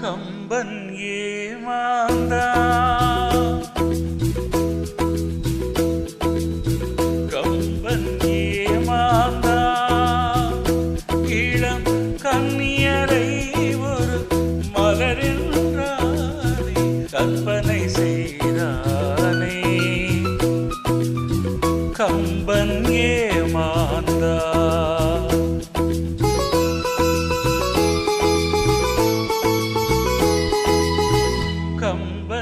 கம்பன் ஏமாந்தா. கம்பன் ஏமாந்தா. இளம் கண்ணியரை ஒரு மலரின்றானே கற்பனை செய்தானே. கம்பன் ஏமாந்தா.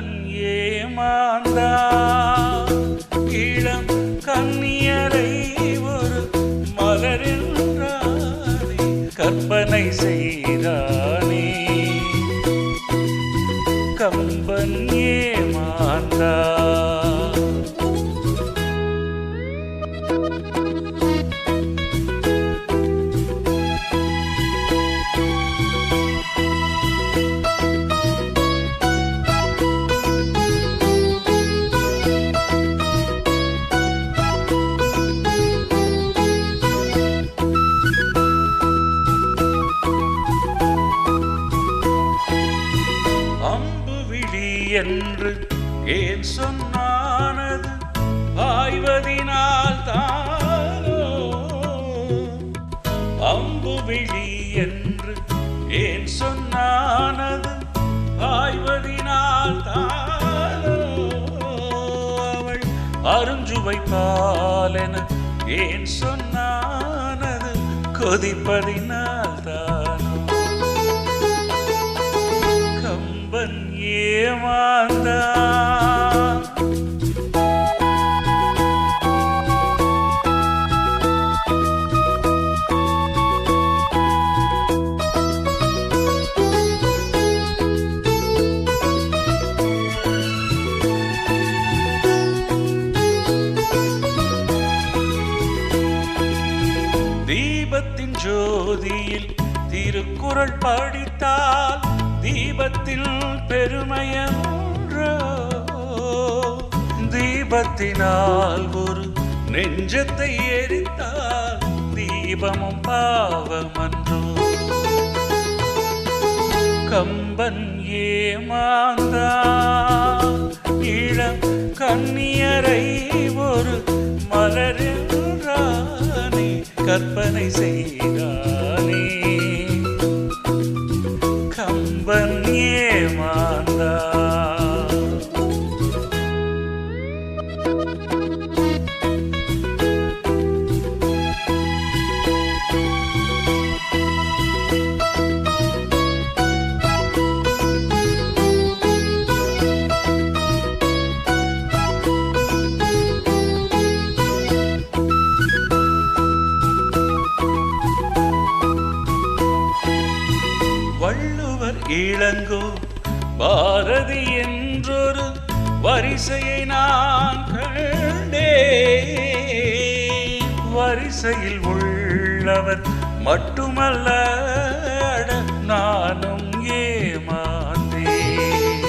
கம்பன் ஏமாந்தா. இளம் கண்ணியரை ஒரு மலரின்றானே கற்பனை செய்தார். என்று ஏன் சொன்னானது? ஆய்வதினால் தானோ? அம்பு விழி என்று ஏன் சொன்னானது? ஆய்வதினால் தானோ? அவள் அருஞ்சுவை பாலென ஏன் சொன்னானது? கொதிப்பதினால் ஏமாந்தா தீபத்தின் ஜோதியில் திருக்குறள் படித்தால் தீபத்தில் பெருமையன்றோ? தீபத்தினால் ஒரு நெஞ்சத்தை எரித்தால் தீபமும் பாவமன்றோ? கம்பன் ஏமாந்தான். இளம் கண்ணியரை ஒரு மலரின்றானே கற்பனை செய்தார். இளங்கோ பாரதி என்றொரு வரிசையை நான் கண்டே வரிசையில் உள்ளவர் மட்டுமல்ல நானும் ஏமாந்தேன்.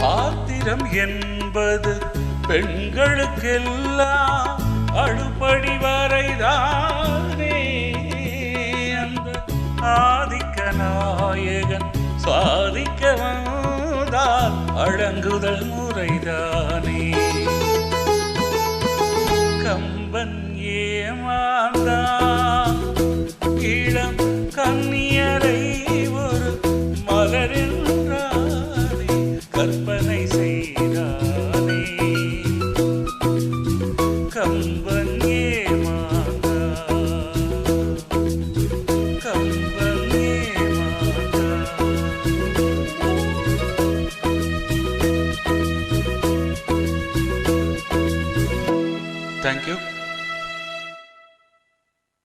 ஆத்திரம் என்பது பெண்களுக்கெல்லாம் அடுப்படி வரைதானே. அடங்குதல்